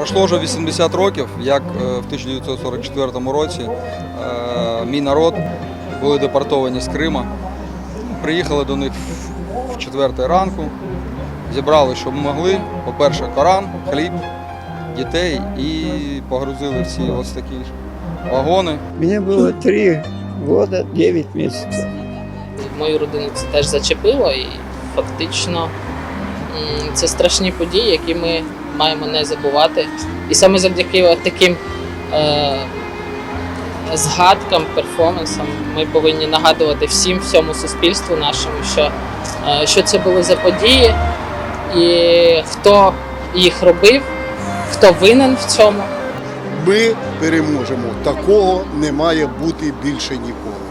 Пройшло вже 80 років, як е, в 1944 році е, мій народ були депортовані з Крима. Приїхали до них в 4 ранку, зібрали, що могли. По-перше, Коран, хліб, дітей і погрузили в ці ось такі ж вагони. Мне было три года, 9 месяцев. Мою родину це теж зачепило, і фактично це страшні події, які ми маємо не забувати. І саме завдяки таким е, згадкам, перформансам ми повинні нагадувати всім, всьому суспільству нашому, що, е, що це були за події, і хто їх робив, хто винен в цьому. Ми переможемо. Такого не має бути більше ніколи.